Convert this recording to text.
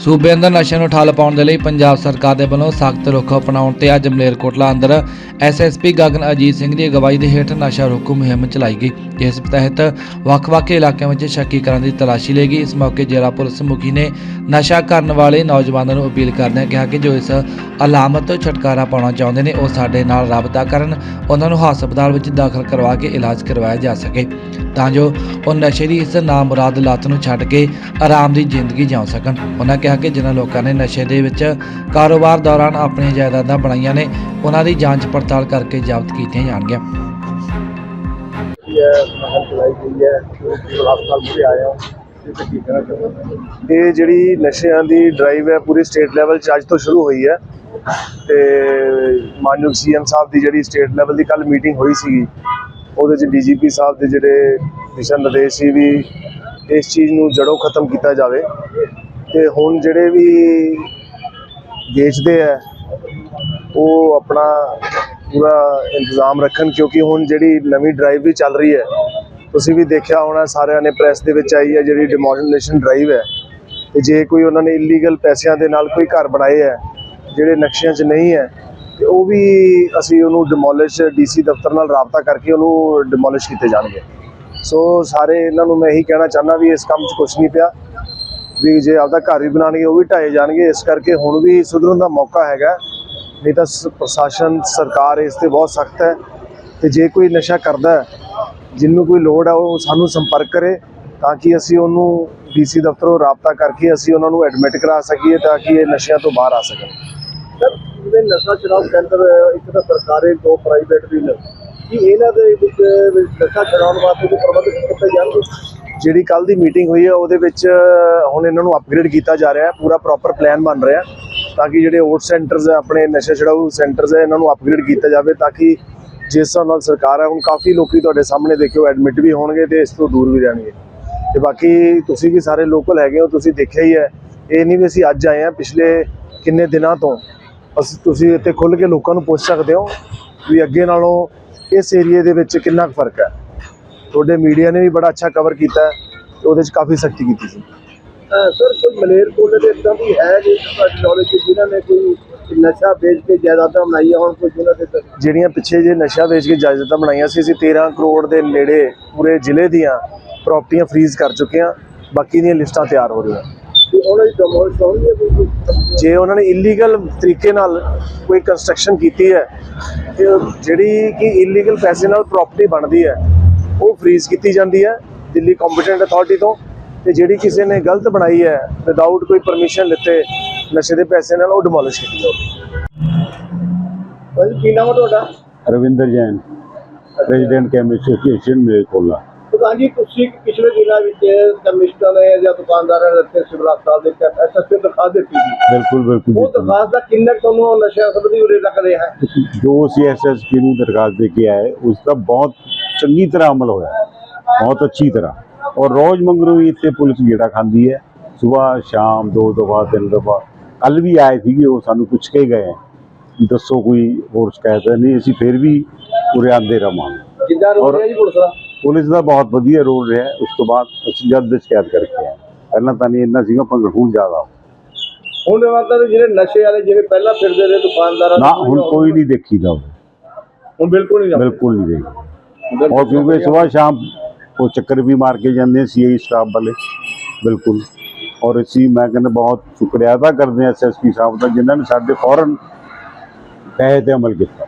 ਸੂਬੇ ਅੰਦਰ ਨਸ਼ੇ ਨੂੰ ਠੱਲ ਪਾਉਣ ਦੇ ਲਈ ਪੰਜਾਬ ਸਰਕਾਰ ਦੇ ਵੱਲੋਂ ਸਖਤ ਰੁਖ ਅਪਣਾਉਣ ਤੇ ਅੱਜ ਮਲੇਰਕੋਟਲਾ ਅੰਦਰ ਐਸਐਸਪੀ ਗਗਨ ਅਜੀਤ ਸਿੰਘ ਦੀ ਅਗਵਾਈ ਦੇ ਹੇਠ ਨਸ਼ਾ ਰੋਕੂ ਮੁਹਿੰਮ ਚਲਾਈ ਗਈ। ਇਸ ਤਹਿਤ ਵੱਖ-ਵੱਖ ਇਲਾਕਿਆਂ ਵਿੱਚ ਸ਼ੱਕੀਕਰਨ ਦੀ ਤਲਾਸ਼ੀ ਲਈ ਗਈ। ਇਸ ਮੌਕੇ ਜ਼ਿਲ੍ਹਾ ਪੁਲਿਸ ਮੁਖੀ ਨੇ ਨਸ਼ਾ ਕਰਨ ਵਾਲੇ ਨੌਜਵਾਨਾਂ ਨੂੰ ਅਪੀਲ ਕਰਦਿਆਂ ਕਿਹਾ ਕਿ ਜੋ ਇਸ ਅਲਾਮਤ ਤੋਂ ਛੁਟਕਾਰਾ ਪਾਉਣਾ ਚਾਹੁੰਦੇ ਨੇ, ਉਹ ਸਾਡੇ ਨਾਲ ਰਾਬਤਾ ਕਰਨ, ਉਹਨਾਂ ਨੂੰ ਹਸਪਤਾਲ ਵਿੱਚ ਦਾਖਲ ਕਰਵਾ ਕੇ ਇਲਾਜ ਕਰਵਾਇਆ ਜਾ ਸਕੇ। ਤਾਂ ਜੋ ਉਹ ਨਸ਼ੇ ਦੀ ਇਸ ਨਾਮੁਰਾਦ ਲੱਤ ਨੂੰ ਛੱਡ ਕੇ ਆਰਾਮ ਦੀ ਜ਼ਿੰਦਗੀ ਜਿਉ ਸਕਣ। ਉਹਨਾਂ ਕਿਹਾ ਕਿ ਜਿਨ੍ਹਾਂ ਲੋਕਾਂ ਨੇ ਨਸ਼ੇ ਦੇ ਵਿੱਚ ਕਾਰੋਬਾਰ ਦੌਰਾਨ ਆਪਣੀਆਂ ਜਾਇਦਾਦਾਂ ਬਣਾਈਆਂ ਨੇ ਉਹਨਾਂ ਦੀ ਜਾਂਚ ਪੜਤਾਲ ਕਰਕੇ ਜ਼ਬਤ ਕੀਤੀਆਂ ਜਾਣਗੀਆਂ। ਇਹ ਜਿਹੜੀ ਨਸ਼ਿਆਂ ਦੀ ਡਰਾਈਵ ਹੈ ਪੂਰੀ ਸਟੇਟ ਲੈਵਲ 'ਚ ਅੱਜ ਤੋਂ ਸ਼ੁਰੂ ਹੋਈ ਹੈ। ਤੇ ਮਾਨਯੋਗ ਸੀਐਮ ਸਾਹਿਬ ਦੀ ਜਿਹੜੀ ਸਟੇਟ ਲੈਵਲ ਦੀ ਕੱਲ ਮੀਟਿੰਗ ਹੋਈ ਸੀਗੀ ਉਹਦੇ 'ਚ ਡੀਜੀਪੀ ਸਾਹਿਬ ਦੇ ਜਿਹੜੇ ਦਿਸ਼ਾ ਨਿਰਦੇਸ਼ ਸੀ ਵੀ ਇਸ ਚੀਜ਼ ਨੂੰ ਜੜੋਂ ਖਤਮ ਕੀਤਾ ਜਾਵੇ। ਤੇ ਹੁਣ ਜਿਹੜੇ ਵੀ ਵੇਚਦੇ ਆ, ਉਹ ਆਪਣਾ ਪੂਰਾ ਇੰਤਜ਼ਾਮ ਰੱਖਣ ਕਿਉਂਕਿ ਹੁਣ ਜਿਹੜੀ ਨਵੀਂ ਡਰਾਈਵ ਵੀ ਚੱਲ ਰਹੀ ਹੈ, ਤੁਸੀਂ ਵੀ ਦੇਖਿਆ ਹੋਣਾ ਸਾਰਿਆਂ ਨੇ ਪ੍ਰੈਸ ਦੇ ਵਿੱਚ ਆਈ ਹੈ ਜਿਹੜੀ ਡਿਮੋਲਿਸ਼ਨ ਡਰਾਈਵ ਹੈ। ਤੇ ਜੇ ਕੋਈ ਉਹਨਾਂ ਨੇ ਇਲੀਗਲ ਪੈਸਿਆਂ ਦੇ ਨਾਲ ਕੋਈ ਘਰ ਬਣਾਏ ਹੈ, ਜਿਹੜੇ ਨਕਸ਼ਿਆਂ 'ਚ ਨਹੀਂ ਹੈ, ਤੇ ਉਹ ਵੀ ਅਸੀਂ ਉਹਨੂੰ ਡਿਮੋਲਿਸ਼ ਡੀਸੀ ਦਫ਼ਤਰ ਨਾਲ ਰਾਬਤਾ ਕਰਕੇ ਉਹਨੂੰ ਡਿਮੋਲਿਸ਼ ਕੀਤੇ ਜਾਣਗੇ। ਸੋ ਸਾਰੇ ਇਹਨਾਂ ਨੂੰ ਮੈਂ ਇਹੀ ਕਹਿਣਾ ਚਾਹੁੰਦਾ ਵੀ ਇਸ ਕੰਮ 'ਚ ਕੁਝ ਨਹੀਂ ਪਿਆ। ਵੀ ਜੇ ਆਪਦਾ ਘਰ ਵੀ ਬਣਾਉਣਗੇ, ਉਹ ਵੀ ਢਾਏ ਜਾਣਗੇ। ਇਸ ਕਰਕੇ ਹੁਣ ਵੀ ਸੁਧਰਨ ਦਾ ਮੌਕਾ ਹੈਗਾ ਨਹੀਂ ਤਾਂ ਪ੍ਰਸ਼ਾਸਨ, ਸਰਕਾਰ ਇਸ ਤੇ ਬਹੁਤ ਸਖਤ ਹੈ। ਤੇ ਜੇ ਕੋਈ ਨਸ਼ਾ ਕਰਦਾ ਹੈ ਜਿਹਨੂੰ ਕੋਈ ਲੋੜ ਹੈ, ਉਹ ਸਾਨੂੰ ਸੰਪਰਕ ਕਰੇ, ਤਾਂ ਕਿ ਅਸੀਂ ਉਹਨੂੰ ਡੀਸੀ ਦਫ਼ਤਰੋਂ ਰਾਬਤਾ ਕਰਕੇ ਅਸੀਂ ਉਹਨਾਂ ਨੂੰ ਐਡਮਿਟ ਕਰਾ ਸਕੀਏ, ਤਾਂ ਕਿ ਇਹ ਨਸ਼ਿਆਂ ਤੋਂ ਬਾਹਰ ਆ ਸਕਣ। ਸਰ, ਜਿਵੇਂ ਨਸ਼ਾ ਛਡਾਊ ਕੇਂਦਰ ਇੱਕ ਤਾਂ ਸਰਕਾਰੀ, ਦੋ ਪ੍ਰਾਈਵੇਟ ਵੀ ਨੇ। ਕੀ ਇਹਨਾਂ ਦੇ ਵਿੱਚ ਨਸ਼ਾ ਛਡਾਉਣ ਵਾਸਤੇ ਕੋਈ ਪ੍ਰਬੰਧ ਕੀਤੇ ਜਾਣਗੇ? ਜਿਹੜੀ ਕੱਲ ਦੀ ਮੀਟਿੰਗ ਹੋਈ ਹੈ, ਉਹਦੇ ਵਿੱਚ ਹੁਣ ਇਹਨਾਂ ਨੂੰ ਅਪਗ੍ਰੇਡ ਕੀਤਾ ਜਾ ਰਿਹਾ ਹੈ, ਪੂਰਾ ਪ੍ਰੋਪਰ ਪਲਾਨ ਬਣ ਰਿਹਾ ਤਾਂ ਕਿ ਜਿਹੜੇ ਓਟ ਸੈਂਟਰਸ ਹੈ, ਆਪਣੇ ਨਸ਼ਾ ਛਡਾਊ ਸੈਂਟਰਸ ਹੈ, ਇਹਨਾਂ ਨੂੰ ਅਪਗ੍ਰੇਡ ਕੀਤਾ ਜਾਵੇ, ਤਾਂ ਕਿ ਜਿਸ ਹਿਸਾਬ ਨਾਲ ਸਰਕਾਰ ਹੈ, ਹੁਣ ਕਾਫੀ ਲੋਕੀ ਤੁਹਾਡੇ ਸਾਹਮਣੇ ਦੇਖਿਓ ਐਡਮਿਟ ਵੀ ਹੋਣਗੇ ਤੇ ਇਸ ਤੋਂ ਦੂਰ ਵੀ ਰਹਿਣਗੇ। ਤੇ ਬਾਕੀ ਤੁਸੀਂ ਵੀ ਸਾਰੇ ਲੋਕਲ ਹੈਗੇ ਹੋ, ਤੁਸੀਂ ਦੇਖਿਆ ਹੀ ਹੈ, ਇਹ ਨਹੀਂ ਵੀ ਅਸੀਂ ਅੱਜ ਆਏ ਆ ਪਿਛਲੇ ਕਿੰਨੇ ਦਿਨਾਂ ਤੋਂ, ਅਸੀਂ, ਤੁਸੀਂ ਇੱਥੇ ਖੁੱਲ ਕੇ ਲੋਕਾਂ ਨੂੰ ਪੁੱਛ ਸਕਦੇ ਹੋ, ਵੀ ਅੱਗੇ ਨਾਲੋਂ ਇਸ ਏਰੀਏ ਦੇ ਵਿੱਚ ਕਿੰਨਾ ਕੁ ਫ਼ਰਕ ਹੈ। ਤੁਹਾਡੇ ਮੀਡੀਆ ਨੇ ਵੀ ਬੜਾ ਅੱਛਾ ਕਵਰ ਕੀਤਾ ਹੈ ਤੇ ਉਹਦੇ 'ਚ ਕਾਫੀ ਸਖਤੀ ਕੀਤੀ ਸੀ। ਸਰ ਕੋਈ ਮਲੇਰਕੋਟਲੇ ਦੇ ਇਦਾਂ ਵੀ ਹੈ ਜੀ ਤੁਹਾਡੀ ਨੌਲੇਜ ਜਿਨ੍ਹਾਂ ਨੇ ਕੋਈ ਨਸ਼ਾ ਵੇਚ ਕੇ ਜਾਇਦਾਦਾਂ ਬਣਾਈਆਂ ਹੁਣ ਕੋਈ ਜਿਨ੍ਹਾਂ ਦੇ ਜਿਹੜੀਆਂ ਪਿੱਛੇ ਜੇ ਨਸ਼ਾ ਵੇਚ ਕੇ ਜਾਇਦਾਦਾਂ ਬਣਾਈਆਂ ਸੀ ਅਸੀਂ 13 ਕਰੋੜ ਦੇ ਨੇੜੇ ਪੂਰੇ ਜ਼ਿਲ੍ਹੇ ਦੀਆਂ ਪ੍ਰਾਪਰਟੀਆਂ ਫ੍ਰੀਜ਼ ਕਰ ਚੁੱਕੇ ਹਾਂ ਬਾਕੀ ਦੀਆਂ ਲਿਸਟਾਂ ਤਿਆਰ ਹੋ ਰਹੀਆਂ। ਉਹਨਾਂ ਜੇ ਉਹਨਾਂ ਨੇ ਇਲੀਗਲ ਤਰੀਕੇ ਨਾਲ ਕੋਈ ਕੰਸਟਰਕਸ਼ਨ ਕੀਤੀ ਹੈ ਜਿਹੜੀ ਕਿ ਇਲੀਗਲ ਪੈਸੇ ਨਾਲ ਪ੍ਰਾਪਰਟੀ ਬਣਦੀ ਹੈ ਉਹ ਫ੍ਰੀਜ਼ ਕੀਤੀ ਜਾਂਦੀ ਹੈ ਦਿੱਲੀ ਕੰਪੀਟੈਂਟ ਅਥਾਰਟੀ ਤੋਂ ਤੇ ਜਿਹੜੀ ਕਿਸੇ ਨੇ ਗਲਤ ਬਣਾਈ ਹੈ ਵਿਦਆਊਟ ਕੋਈ ਪਰਮਿਸ਼ਨ ਲਿੱਤੇ ਨਸ਼ੇ ਦੇ ਪੈਸੇ ਨਾਲ ਉਹ ਡਿਮੋਲਿਸ਼ ਕੀਤੀ ਜਾਊਗੀ। ਭਾਜੀ ਕੀ ਨਾਮ ਤੁਹਾਡਾ? Ravinder Jain president chemist association Malerkotla. ਪ੍ਰਧਾਨ ਜੀ ਤੁਸੀਂ ਪਿਛਲੇ ਦਿਨਾਂ ਵਿੱਚ ਕਮਿਸ਼ਨਰ ਨੇ ਜਾਂ ਦੁਕਾਨਦਾਰਾਂ ਨੇ ਇੱਥੇ ਸਿਵਲ ਹਸਪਤਾਲ ਦੇ ਐਸਐਸਪੀ ਦਰਖਾਸਤ ਦਿੱਤੀ ਸੀ। ਬਿਲਕੁਲ ਬਿਲਕੁਲ ਉਹ। ਦਰਖਾਸਤ ਦਾ ਕਿੰਨਾ ਤੁਹਾਨੂੰ ਨਸ਼ਾ ਸੰਬੰਧੀ ਉਰੇ ਰੱਖ ਰਿਹਾ ਹੈ? ਜੋ ਸੀ ਐਸਐਸਪੀ ਨੂੰ ਦਰਖਾਸਤ ਦੇ ਕੇ ਆਏ ਉਸ ਦਾ ਬਹੁਤ ਚੰਗੀ ਤਰ੍ਹਾਂ ਅਮਲ ਹੋਇਆ। ਬਹੁਤ ਅੱਛੀ ਤਰ੍ਹਾਂ। ਔਰ ਰੋਜ਼ ਮੰਗਰੂ ਹੀ ਇੱਥੇ ਪੁਲਿਸ ਗੇੜਾ ਖਾਂਦੀ ਹੈ। ਸਵੇਰ ਸ਼ਾਮ ਦੋ ਦਫਾ ਤਿੰਨ ਦਫਾ ਕੱਲ ਵੀ ਆਏ ਸੀਗੇ ਉਹ ਸਾਨੂੰ ਪੁੱਛ ਕੇ ਗਏ ਕਿ ਦੱਸੋ ਕੋਈ ਹੋਰ ਸ਼ਿਕਾਇਤ ਹੈ। ਨਹੀਂ ਅਸੀਂ ਫਿਰ ਵੀ ਉਰੇ ਆਂਦੇ ਰਵਾਂਗੇ। ਜਿੱਦਾਂ ਰਿਹਾ ਜੀ ਪੁਲਿਸ ਦਾ? ਪੁਲਿਸ ਦਾ ਬਹੁਤ ਵਧੀਆ ਰੋਲ ਰਿਹਾ। ਉਸ ਤੋਂ ਬਾਅਦ ਅਸੀਂ ਜਲਦ ਸ਼ਿਕਾਇਤ ਕਰਕੇ ਆਏ। ਪਹਿਲਾਂ ਤਾਂ ਨਹੀਂ ਇੰਨਾ ਸੀਗਾ ਪਰ ਹੁਣ ਜ਼ਿਆਦਾ ਹੁਣ ਮਤਲਬ ਜਿਹੜੇ ਨਸ਼ੇ ਵਾਲੇ ਜਿਹੜੇ ਪਹਿਲਾਂ ਫਿਰਦੇ ਰਹੇ ਦੁਕਾਨਦਾਰਾਂ ਨਾ ਨੂੰ ਹੁਣ ਕੋਈ ਨਹੀਂ। ਦੇਖੀਦਾ। ਹੁਣ ਬਿਲਕੁਲ ਨਹੀਂ ਬਿਲਕੁਲ ਨਹੀਂ ਦੇਖੀਦਾ। ਔਰ ਕਿਉਂਕਿ ਸਵੇਰ ਸ਼ਾਮ ਉਹ ਚੱਕਰ ਵੀ ਮਾਰ ਕੇ ਜਾਂਦੇ ਸੀਆਈ ਸਟਾਫ ਵਾਲੇ, ਬਿਲਕੁਲ। ਔਰ ਅਸੀਂ, ਮੈਂ ਕਹਿੰਦਾ ਬਹੁਤ ਸ਼ੁਕਰੀਆ ਅਦਾ ਕਰਦੇ ਹਾਂ ਐਸਐਸਪੀ ਸਾਹਿਬ ਦਾ, ਜਿਨ੍ਹਾਂ ਨੇ ਸਾਡੇ ਫੌਰਨ ਕਹੇ ਤੇ ਅਮਲ ਕੀਤਾ।